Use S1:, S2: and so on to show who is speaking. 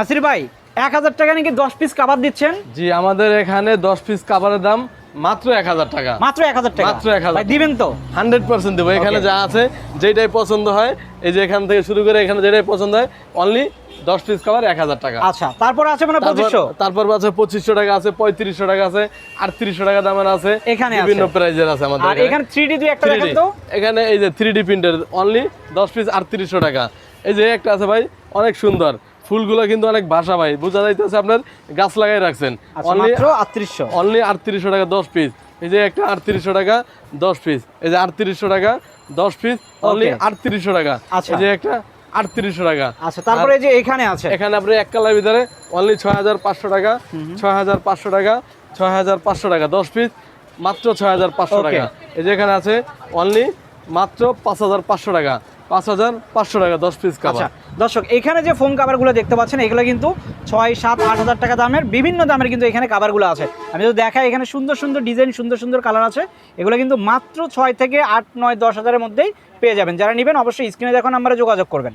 S1: নাসির ভাই এক হাজার টাকা নাকি দশ পিস কাবার দিচ্ছেন?
S2: জি আমাদের এখানে দশ পিস কাভারের দাম মাত্র এক হাজার টাকা।
S1: মাত্র এক হাজার টাকা?
S2: মাত্র 1000
S1: ভাই দিবেন তো?
S2: হান্ড্রেড পার্সেন্ট দেবো। এখানে যা আছে যেটাই পছন্দ হয় এই যে এখান থেকে শুরু করে এখানে যেটাই পছন্দ হয় অনলি দশ পিস কাভার এক হাজার টাকা।
S1: আচ্ছা তারপর আছে মানে পঁচিশশো?
S2: তারপর আছে পঁচিশশো টাকা আছে পঁয়ত্রিশশো টাকা আছে আটত্রিশশো টাকা দামের আছে
S1: এখানে
S2: বিভিন্ন প্রাইজের আছে আমাদের
S1: আর এখানে। থ্রি ডি একটা
S2: 3D
S1: দেখেন তো।
S2: এখানে এই যে থ্রি ডি প্রিন্টের অনলি দশ পিস আটত্রিশশো টাকা। এই যে একটা আছে ভাই অনেক সুন্দর। ফুলগুলো কিন্তু অনেক ভাষা ভাই। বোঝা যাইতেছে আপনার গাছ লাগাই রাখছেন।
S1: আচ্ছা আটত্রিশশো।
S2: অনলি আটত্রিশশো টাকা দশ পিস এই যে একটা আটত্রিশশো টাকা দশ পিস এই যে আটত্রিশশো টাকা দশ পিস অনলি আটত্রিশশো টাকা।
S1: আচ্ছা।
S2: এই যে একটা আটত্রিশশো টাকা।
S1: আচ্ছা তারপরে এই যে এখানে আছে?
S2: এখানে আপনি এক কালার ভিতরে অনলি ছয় হাজার পাঁচশো টাকা ছয় হাজার পাঁচশো টাকা ছয় হাজার পাঁচশো টাকা দশ পিস মাত্র ছয় হাজার পাঁচশো টাকা। এই যে এখানে আছে অনলি মাত্র পাঁচ হাজার পাঁচশো টাকা। পাঁচ হাজার পাঁচশো টাকা, দশ পিস
S1: আচ্ছা দর্শক, এখানে যে ফোন কাভারগুলো দেখতে পাচ্ছেন, এগুলো কিন্তু ছয়, সাত, আট হাজার টাকা দামের, বিভিন্ন দামের কিন্তু এখানে কাভারগুলো আছে। আমি যদি দেখাই, এখানে সুন্দর সুন্দর ডিজাইন সুন্দর সুন্দর কালার আছে। এগুলো কিন্তু মাত্র ছয় থেকে আট, নয়, দশ হাজারের মধ্যেই পেয়ে যাবেন। যারা নেবেন, অবশ্যই স্ক্রিনে দেখুন আমরা যোগাযোগ করবেন।